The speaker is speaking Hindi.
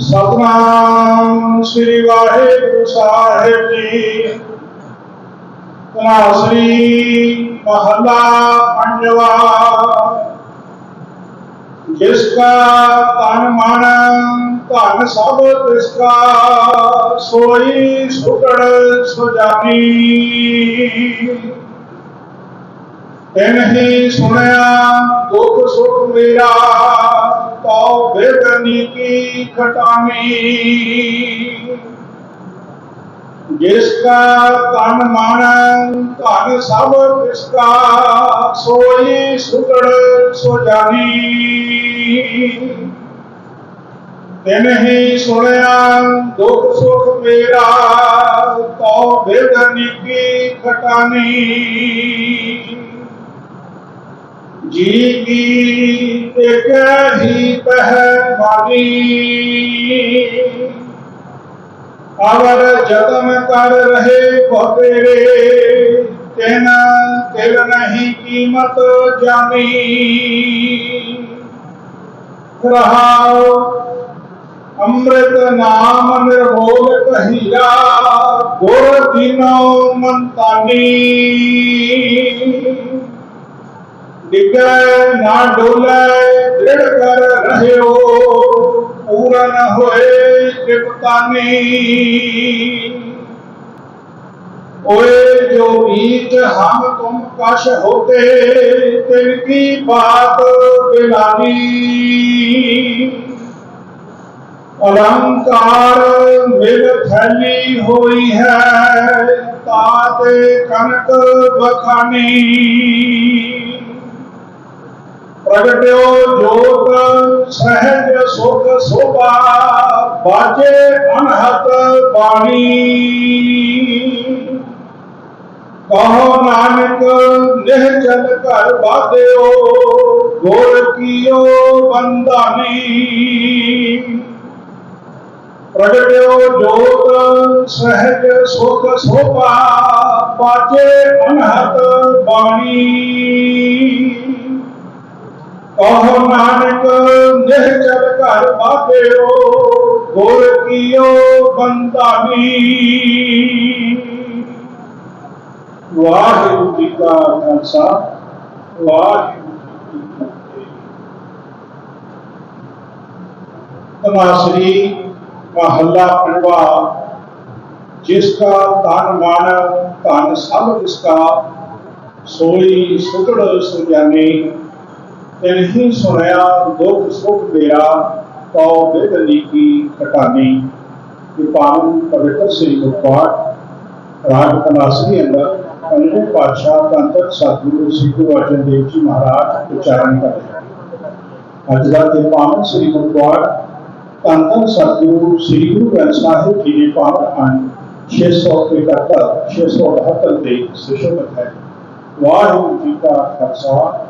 ਸਤਨਾਮ ਸ੍ਰੀ ਵਾਹਿਗੁਰੂ ਸਾਹਿਬ ਜੀ ਤਨਾਸਰੀ ਮਹਲਾ ਪੰਜਵਾ ਜਿਸ ਕਾ ਤਨ ਮਨ ਧਨ ਸਭ ਤਿਸ ਕਾ ਸੋਈ ਸੁਕੜ ਸੁਜਾਨੀ ਤਿਨ ਸੁਣਿਆ ਦੁੱਖ ਸੁਖ ਮੇਰਾ ਤਉ ਬੇਦਨੀ ਕੀ ਖਟਾਨੀ ਜਿਸ ਕਾ ਤਨ ਮਨ ਧਨ ਸਭ ਤਿਸ ਕਾ ਸੋਈ ਸੁਕੜ ਸੋ ਜਾਣੀ। ਤਿਨ ਸੁਣਿਆ ਦੁੱਖ ਸੁਖ ਮੇਰਾ ਤਉ ਬੇਦਨੀ ਕੀ ਖਟਾਨੀ जीवित कहित मरी अवर जतन कर रहे बहुतेरे तेना तेर नहीं कीमत जानी। रहा अमृत नाम निर्भोल कहिया गोर दिनों मंतानी। ਡਿਗੈ ਨਾ ਡੋਲੇ ਦ੍ਰਿੜ ਕਰ ਰਹਿਓ ਪੂਰਨ ਹੋਏ ਕਿਪਤਾਨੀ ओए जो बीत हम तुम कश होते तिनकी बात बिलानी अलंकार मिल फैली हुई है ताते कनक बखानी प्रगटो जोत सहज सुख सोभा बाजे अनहत पानी कहो नानक निह चल कर बाध्यो गोर कियो बंदानी। प्रगटो जोत सहज सुख सोभा बाजे अनहत पानी कह नानक निश्चल कर बाटेओ गुर कियो बंदानी। वाहिगुरु जी का खालसा, वाहिगुरु जी तमाशरी महला पंडवा जिसका तन मानव तन सब जिसका, सोई सुदृढ़ सुजानी तिन्ही सुनया दुख सुख मेरा तो पवित्र श्री गुरुपाठ राग सतगुरु श्री गुरु अर्जन देव जी महाराज उच्चारण करते हैं। अज का दिन पावन श्री गुरुपाठ सतगुरु श्री गुरु ग्रंथ साहिब जी ने पावन 671 672 से शुरू है। वाहिगुरु जी का खालसा।